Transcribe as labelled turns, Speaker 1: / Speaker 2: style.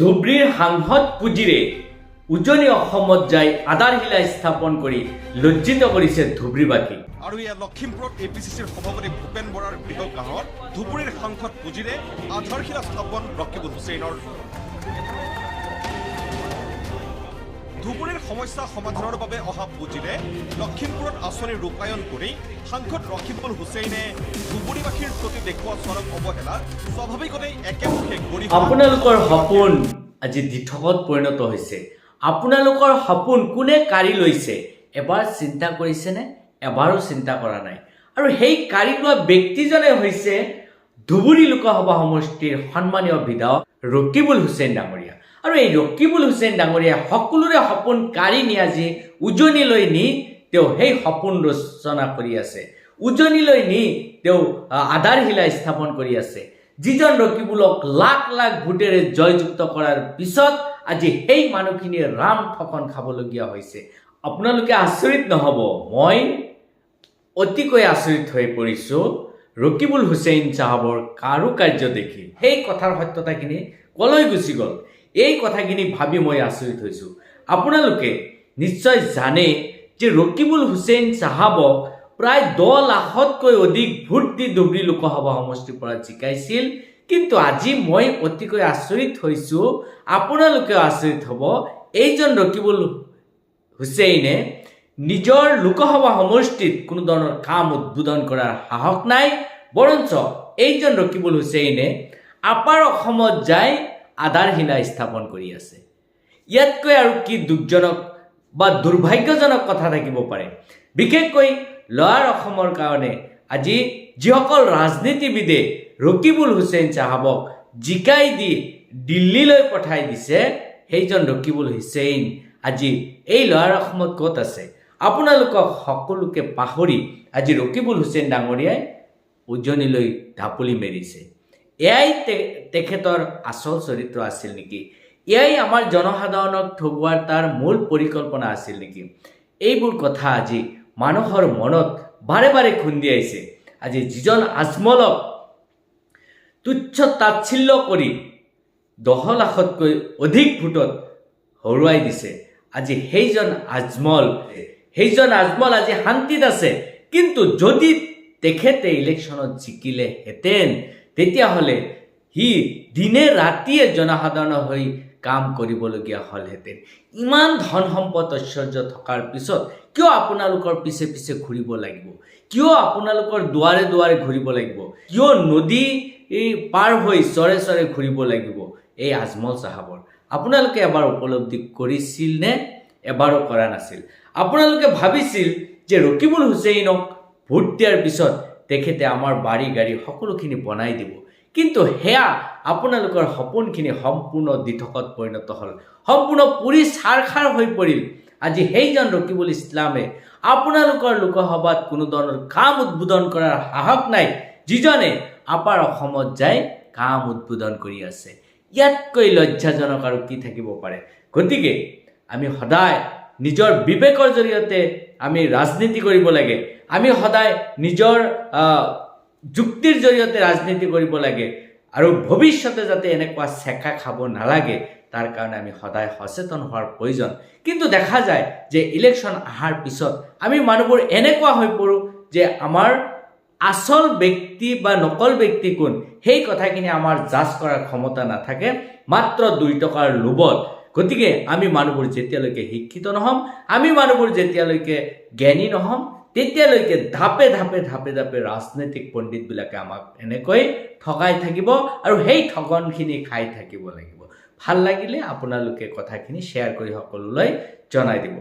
Speaker 1: ধুবুৰীৰ সাংসদ পুঁজিৰে উজনি অসমত যাই আধাৰশিলা স্থাপন কৰি লজ্জিত কৰিছে ধুবরীবাসী
Speaker 2: আৰু ইয়া লখিমপুৰত এ পি চি চিৰ সভাপতি ভূপেন বৰাৰ গৃহ গাঁৱত ধুবুৰীৰ সাংসদ পুঁজিৰে আধাৰশিলা স্থাপন ৰকিবুল হুছেইনৰ। ধুবুৰীৰ সমস্যা সমাধানৰ অহা পুঁজিৰে লখিমপুৰত আঁচনি ৰূপায়ণ কৰি সাংসদ ৰকিবুল হুছেইনে ধুবুৰীবাসীৰ প্ৰতি দেখুওৱা চৰম অৱহেলা স্বাভাৱিকতেই একেমুখে গৰিহণা
Speaker 1: আপোনালোকৰ সপোন আজি দিঠকত পৰিণত হৈছে। আপোনালোকৰ সপোন কোনে কাঢ়ি লৈছে? এবাৰ চিন্তা কৰিছেনে? এবাৰো চিন্তা কৰা নাই। আৰু সেই কাঢ়ি লোৱা ব্যক্তিজনে হৈছে ধুবুৰী লোকসভা সমষ্টিৰ সন্মানীয় বিধায়ক ৰকিবুল হুছেইন ডাঙৰীয়া। আৰু এই ৰকিবুল হুছেইন ডাঙৰীয়াই সকলোৰে সপোন কাঢ়ি নি আজি উজনিলৈ নি তেওঁ সেই সপোন ৰচনা কৰি আছে। উজনিলৈ নি তেওঁ আধাৰশিলা স্থাপন কৰি আছে। যিজন ৰকিবুলক লাখ লাখ ভোটেৰে জয়যুক্ত কৰাৰ পিছত আজি সেই মানুহখিনিয়ে ৰাম ঠকন খাবলগীয়া হৈছে। আপোনালোকে আচৰিত নহ'ব, মই অতিকৈ আচৰিত হৈ পৰিছোঁ। ৰকিবুল হুছেইন চাহাবৰ কাৰুকাৰ্য দেখি। সেই কথাৰ সত্যতাখিনি কলৈ গুচি গ'ল? এই কথাখিনি ভাবি মই আচৰিত হৈছোঁ। আপোনালোকে নিশ্চয় জানে যে ৰকিবুল হুছেইন চাহাবক প্ৰায় দহ লাখতকৈ অধিক ভোট দি ধুবুৰী লোকসভা সমষ্টিৰ পৰা জিকাইছিল। কিন্তু আজি মই অতিকৈ আচৰিত হৈছোঁ, আপোনালোকেও আচৰিত হ'ব। এইজন ৰকিবুল হুছেইনে নিজৰ লোকসভা সমষ্টিত কোনো ধৰণৰ কাম উদ্বোধন কৰাৰ সাহস নাই, বৰঞ্চ এইজন ৰকিবুল হুছেইনে আপাৰ অসমত যাই আধাৰশিলা স্থাপন কৰি আছে। ইয়াতকৈ আৰু কি দুখজনক বা দুৰ্ভাগ্যজনক কথা থাকিব পাৰে। বিশেষকৈ লৱাৰ অসমৰ কাৰণে আজি যিসকল ৰাজনীতিবিদে ৰকিবুল হুছেইন চাহাবক জিকাই দি দিল্লীলৈ পঠাই দিছে, সেইজন ৰকিবুল হুছেইন আজি এই লৱাৰ অসমত ক'ত আছে? আপোনালোকক সকলোকে পাহৰি আজি ৰকিবুল হুছেইন ডাঙৰীয়াই উজনিলৈ ঢাপলি মেলিছে এয়াই তেখেতৰ আচল চৰিত্ৰ আছিল নেকি? এয়াই আমাৰ জনসাধাৰণক ঠগোৱাৰ তাৰ মূল পৰিকল্পনা আছিল নেকি? এইবোৰ কথা আজি মানুহৰ মনত বাৰে বাৰে খুন্দিয়াইছে আজি যিজন আজমলক তুচ্ছ তাচ্ছিল্য কৰি দহ লাখতকৈ অধিক ভোটত হৰুৱাই দিছে। আজি সেইজন আজমল সেইজন আজমল আজি শান্তিত আছে। কিন্তু যদি তেখেতে ইলেকশ্যনত জিকিলেহেঁতেন তেতিয়াহ'লে সি দিনে ৰাতিয়ে জনসাধাৰণৰ হৈ কাম কৰিবলগীয়া হ'লহেঁতেন। ইমান ধন সম্পদ ঐশ্বৰ্য থকাৰ পিছত কিয় আপোনালোকৰ পিছে পিছে ঘূৰিব লাগিব? কিয় আপোনালোকৰ দুৱাৰে দুৱাৰে ঘূৰিব লাগিব? কিয় নদী পাৰ হৈ চৰে চৰে ঘূৰিব লাগিব? এই আজমল চাহাবৰ, আপোনালোকে এবাৰ উপলব্ধি কৰিছিল নে? এবাৰো কৰা নাছিল। আপোনালোকে ভাবিছিল যে ৰকিবুল হুছেইনক ভোট দিয়াৰ পিছত তেখেতে আমাৰ বাৰী গাড়ী সকলোখিনি বনাই দিব। কিন্তু সেয়া আপোনালোকৰ সপোনখিনি সম্পূৰ্ণ দিঠকত পৰিণত হ'ল। সম্পূৰ্ণ পুৰি চাৰখাৰ হৈ পৰিল। আজি সেইজন ৰকিবুল ইছলামে আপোনালোকৰ লোকসভাত কোনো ধৰণৰ কাম উদ্বোধন কৰাৰ সাহস নাই, যিজনে আপাৰ অসমত যাই কাম উদ্বোধন কৰি আছে। ইয়াতকৈ লজ্জাজনক আৰু কি থাকিব পাৰে? গতিকে, আমি সদায় নিজৰ বিবেকৰ জৰিয়তে আমি ৰাজনীতি কৰিব লাগে। আমি সদায় নিজৰ যুক্তিৰ জৰিয়তে ৰাজনীতি কৰিব লাগে আৰু ভৱিষ্যতে যাতে এনেকুৱা চেকা খাব নালাগে, তাৰ কাৰণে আমি সদায় সচেতন হোৱাৰ প্ৰয়োজন। কিন্তু দেখা যায় যে ইলেকশ্যন অহাৰ পিছত আমি মানুহবোৰ এনেকুৱা হৈ পৰোঁ যে আমাৰ আচল ব্যক্তি বা নকল ব্যক্তি কোন, সেই কথাখিনি আমাৰ জাজ কৰাৰ ক্ষমতা নাথাকে, মাত্ৰ দুই টকাৰ লোভত। গতিকে আমি মানুহবোৰ যেতিয়ালৈকে শিক্ষিত নহ'ম, আমি মানুহবোৰ যেতিয়ালৈকে জ্ঞানী নহ'ম তেতিয়ালৈকে ধাপে ধাপে ধাপে ধাপে ৰাজনৈতিক পণ্ডিতবিলাকে আমাক এনেকৈ ঠগাই থাকিব আৰু সেই ঠগনখিনি খাই থাকিব লাগিব। ভালো লাগিলে আপোনালোকে কথাখিনি শ্বেয়াৰ কৰি সকলোলৈ জনাই দিব।